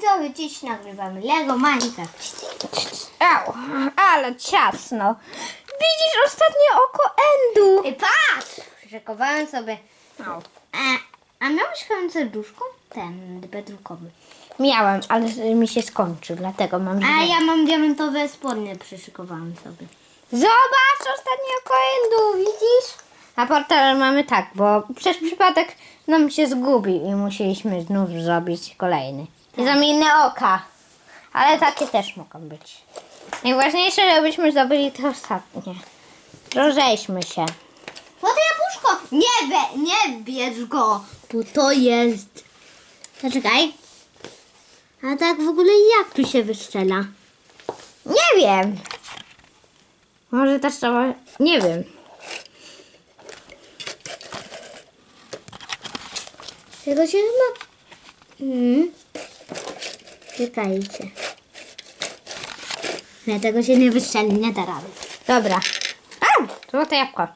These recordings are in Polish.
widzowie, dziś nagrywamy Lego Minecraft. Au, ale ciasno. Widzisz ostatnie oko Endu. I patrz! Szykowałem sobie. A, a miałeś chyba serduszko? Ten bedrookowy. Miałem, ale mi się skończył, dlatego mam A ja mam diamentowe spodnie, przyszykowałem sobie. Zobacz ostatnie oko Endu, widzisz? A portal mamy tak, bo przez przypadek nam się zgubił i musieliśmy znów zrobić kolejny. I zamienne oka. Ale takie też mogą być. Najważniejsze, żebyśmy zdobyli te ostatnie. Rozejdźmy się. Złote jabłuszko! Nie, be, nie bierz go! Tu to jest. Zaczekaj. A tak w ogóle jak tu się wystrzela? Nie wiem. Może też trzeba... Nie wiem. Tego się chyba... Hmm. Czekajcie. Nie, tego się nie wystrzeli, nie da rady. Dobra. A! Złote jabłko.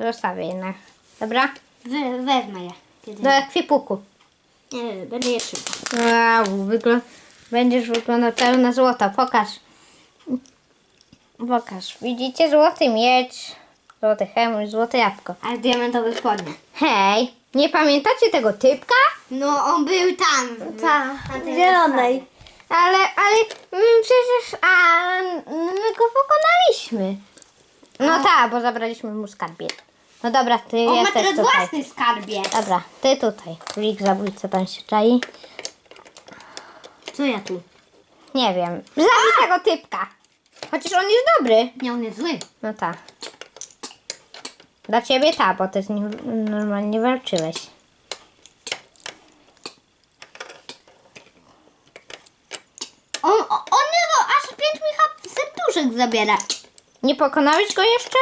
Zostawię jednak. Dobra? We, wezmę je. Kiedy... Do ekwipuku. Nie, będę je szybko. Wow, wygl... Będziesz wyglądał pełna złota. Pokaż. Pokaż. Widzicie? Złoty miecz, złoty hełm, złote jabłko. A diamentowe spodnie. Hej, nie pamiętacie tego typka? No, on był tam. Na tej zielonej. Ale, ale mm, przecież a, my go pokonaliśmy. No tak, bo zabraliśmy mu skarbiec. No dobra, ty On ma jesteś teraz tutaj. własny skarbiec. Dobra, ty tutaj. Wilk zabójca tam się czai. Co ja tu? Nie wiem. Zabij tego typka. Chociaż on jest dobry. Nie, on jest zły. No tak. Dla ciebie tak, bo ty z nim normalnie walczyłeś. On, o- on jego aż pięć mi hap- serduszek zabiera. Nie pokonałeś go jeszcze?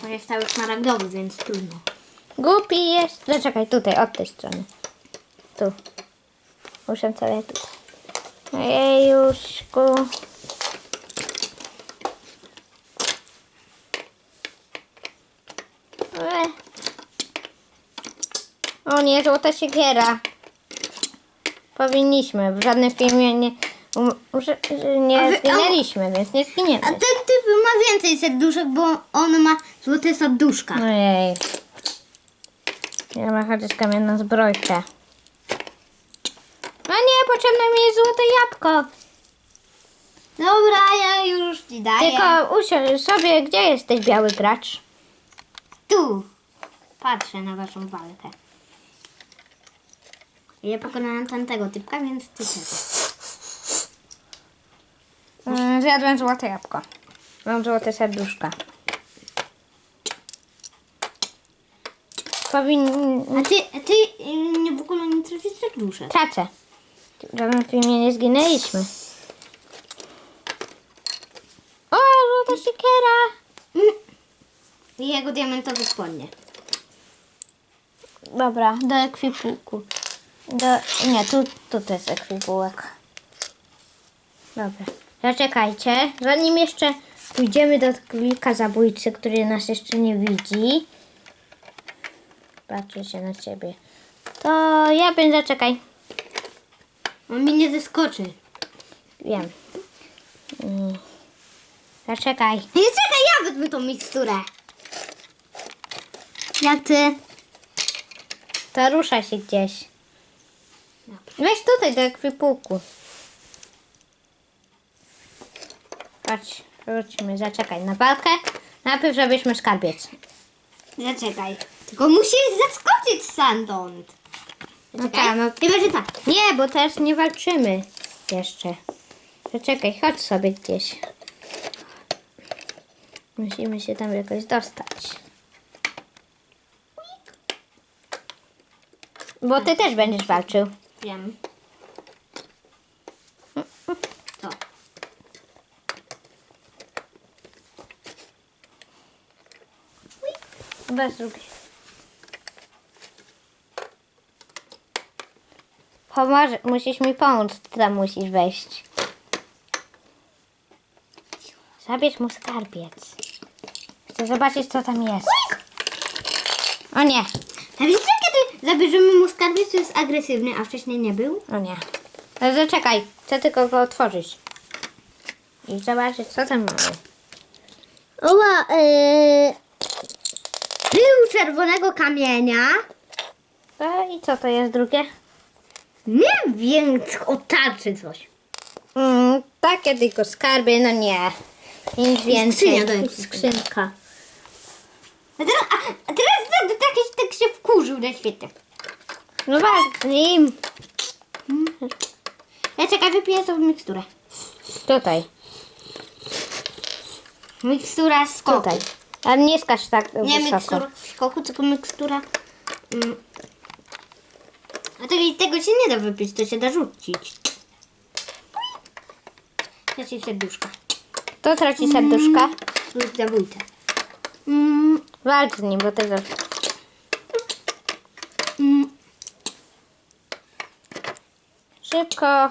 To jest cały szmaragdowy, więc trudno. Głupi jest. Zaczekaj, tutaj, od tej strony. Tu. Muszę sobie tutaj. Jejuszku. E. O nie, złota siekiera. Powinniśmy. W żadnym filmie nie, um, że- że A nie wy- zginęliśmy, więc nie A zginiemy. ten typ ma więcej serduszek, bo on ma złote serduszka. Ojej. Ja mam chociaż kamienną zbrojkę. No nie, potrzebne mi jest złote jabłko. Dobra, ja już ci daję. Tylko usiądź sobie, gdzie jesteś biały gracz? tu. Patrzę na waszą walkę. Ja pokonałem tamtego typka, więc ty też. Mm, Zjadłem złote jabłko. Mam złote serduszka. Powin... A ty, a ty y, nie w ogóle nie trafisz serduszek. Tracę. W żadnym filmie nie zginęliśmy. O, złota siekiera! Mm. I jego diamentowe spodnie. Dobra, do ekwipułku. Do... Nie, tu, tu to jest ekwipułek. Dobra. Zaczekajcie, zanim jeszcze pójdziemy do wilka zabójcy, który nas jeszcze nie widzi. Patrzę się na ciebie. To ja bym zaczekaj. On mi nie zeskoczy. Wiem. Mm. Zaczekaj. Nie czekaj, ja wezmę tą miksturę. Jak ty? To rusza się gdzieś. Weź tutaj do ekwipułku. Chodź, wróćmy, zaczekaj na walkę. Najpierw żebyśmy skarbiec. Zaczekaj. Tylko musisz zaskoczyć stamtąd. No tak, no. Chyba, że tak. Nie, bo teraz nie walczymy jeszcze. Zaczekaj, chodź sobie gdzieś. Musimy się tam jakoś dostać. Bo ty też będziesz walczył. Wiem. Bez drugiej. Pomoże, musisz mi pomóc, ty tam musisz wejść. Zabierz mu skarbiec. Chcę zobaczyć, co tam jest. O nie, A wiecie, kiedy zabierzemy mu skarbiec, to jest agresywny, a wcześniej nie był. O nie. Ale zaczekaj, chcę tylko go otworzyć. I zobaczyć, co tam mamy. Oła, yy... Pył czerwonego kamienia. A, I co to jest drugie? Nie wiem, otaczy coś. Mm, takie tylko skarby, no nie. Nic więcej. skrzynia do skrzynka. A teraz, a, a teraz tak, tak, tak się wkurzył na świecie. No z nim. Ja czekaj, wypiję tą miksturę. Tutaj, Mikstura skoku. tutaj. A nie skacz tak Nie wysoko. mikstura skoku, tylko mikstura... Mm. A tego, tego się nie da wypić, to się da rzucić. Traci serduszka. To traci serduszka. Lub zabójca. Mm, Walcz z nim, bo zawsze... mm. Szybko.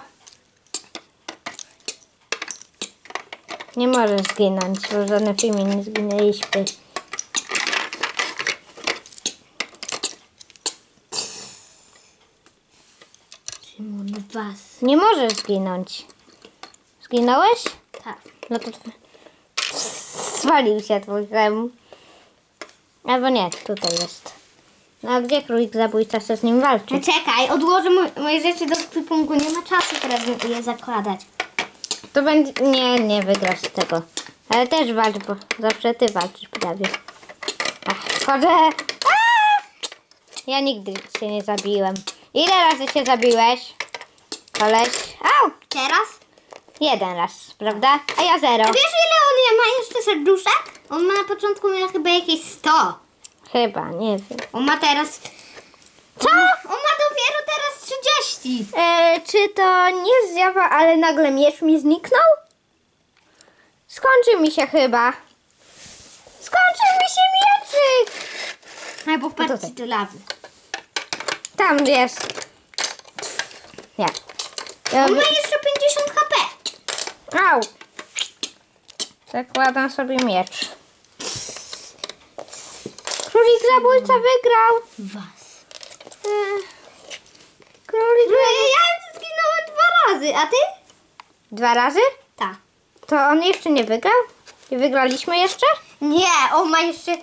Nie może zginąć, bo w żadnym filmie nie zginęliśmy. Szymon, was. Nie możesz zginąć. Zginąłeś? Tak. No to zwalił się twój hem. Albo nie, tutaj jest. No a gdzie królik zabójca chce z nim walczyć? No czekaj, odłożę mo- moje rzeczy do ekwipunku. Nie ma czasu teraz je zakładać. To będzie... Nie, nie wygrasz tego. Ale też walcz, bo zawsze ty walczysz prawie. Ach, wchodzę. Aaa! Ja nigdy się nie zabiłem. Ile razy się zabiłeś? Koleś? Au! Teraz? Jeden raz, prawda? A ja zero. A wiesz ile on ma jeszcze serduszek? On ma na początku miał chyba jakieś 100. Chyba, nie wiem. On ma teraz... Co? On 30. E, czy to nie zjawa, ale nagle miecz mi zniknął? Skończy mi się chyba. Skończy mi się mieczyk! Albo tutaj. wpadł do lawy. Tam jest. Nie. Ja, On ma jeszcze 50 HP. au! Zakładam sobie miecz. Królik zabójca wygrał. E, królik Ja zginąłem dwa razy, a ty? Dwa razy? Tak. To on jeszcze nie wygrał? I wygraliśmy jeszcze? Nie, on ma jeszcze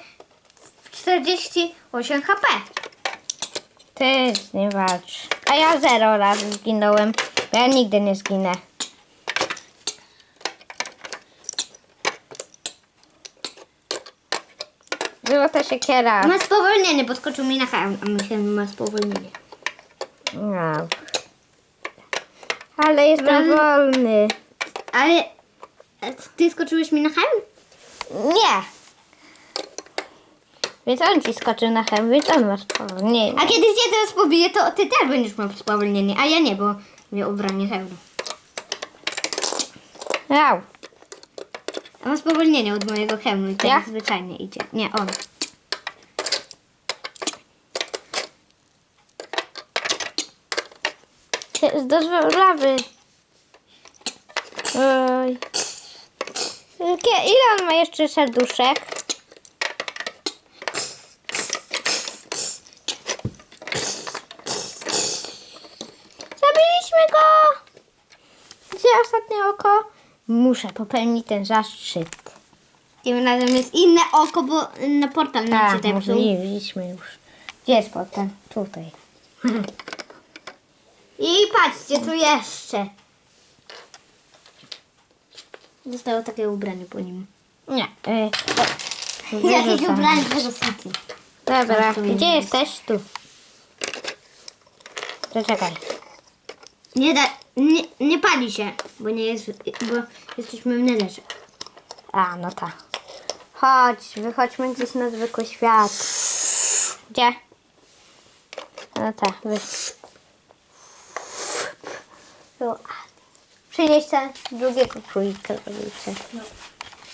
48 HP. Ty z nim walcz. A ja zero razy zginąłem. Ja nigdy nie zginę. Było to siekiera. Ma spowolnienie, bo skoczył mi na hełm, a myślałem, że ma spowolnienie. No. Ale jestem Wal- wolny. Ale a ty skoczyłeś mi na hełm? Nie. Więc on ci skoczył na chem, więc on masz Nie. A kiedy cię teraz pobiję, to ty też będziesz miał spowolnienie, a ja nie, bo miał ubranie hełmu. Au. A ma spowolnienie od mojego hełmu i to Ja? zwyczajnie idzie. Nie, on. Do lawy. Oj. Ile on ma jeszcze serduszek? Zabiliśmy go! Gdzie ostatnie oko? Muszę popełnić ten zaszczyt. Tym razem jest inne oko, bo na portal nam się Tak, tepsuł. mówiliśmy już. Gdzie jest potem? Tutaj. I patrzcie, tu jeszcze. Zostało takie ubranie po nim. Nie. Y, Jakieś wyrzucam. ubranie tego City. Dobra, Tu gdzie jest. jesteś? Tu. Zaczekaj. Nie da, nie, nie pali się, bo nie jest, bo jesteśmy w nederze. A, no tak. Chodź, wychodźmy gdzieś na zwykły świat. Gdzie? No tak, wy... Tu. Przynieś ten drugiego królika.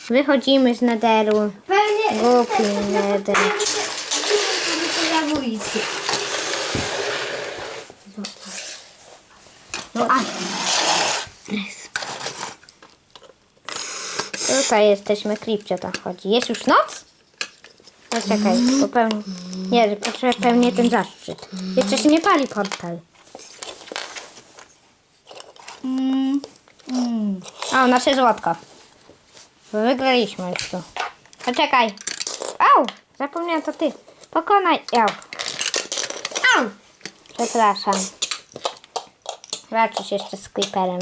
Wychodzimy z nederu. Pewnie Głupi neder. No a Tutaj jesteśmy, Kripcio tam chodzi. Jest już noc? No Poczekaj, popełni... Nie, popełnię ten zaszczyt. Jeszcze się nie pali portal. Mm, O, nasze złotko. Wygraliśmy już tu. Poczekaj. Au! Zapomniałam to ty. Pokonaj. Au. Au! Przepraszam. Walczysz jeszcze z creeperem.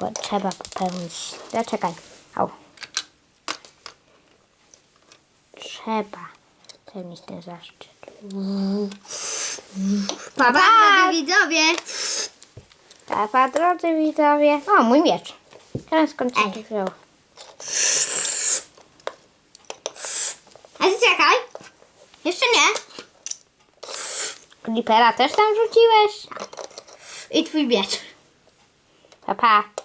Bo trzeba popełnić. Zaczekaj. Au. Trzeba pełnić ten zaszczyt. Pa, pa, drodzy widzowie. Pa, drodzy widzowie. O, mój miecz. Teraz skąd się wziął? A ty czekaj. Jeszcze nie. Creepera też tam rzuciłeś? I twój miecz. Pa, pa.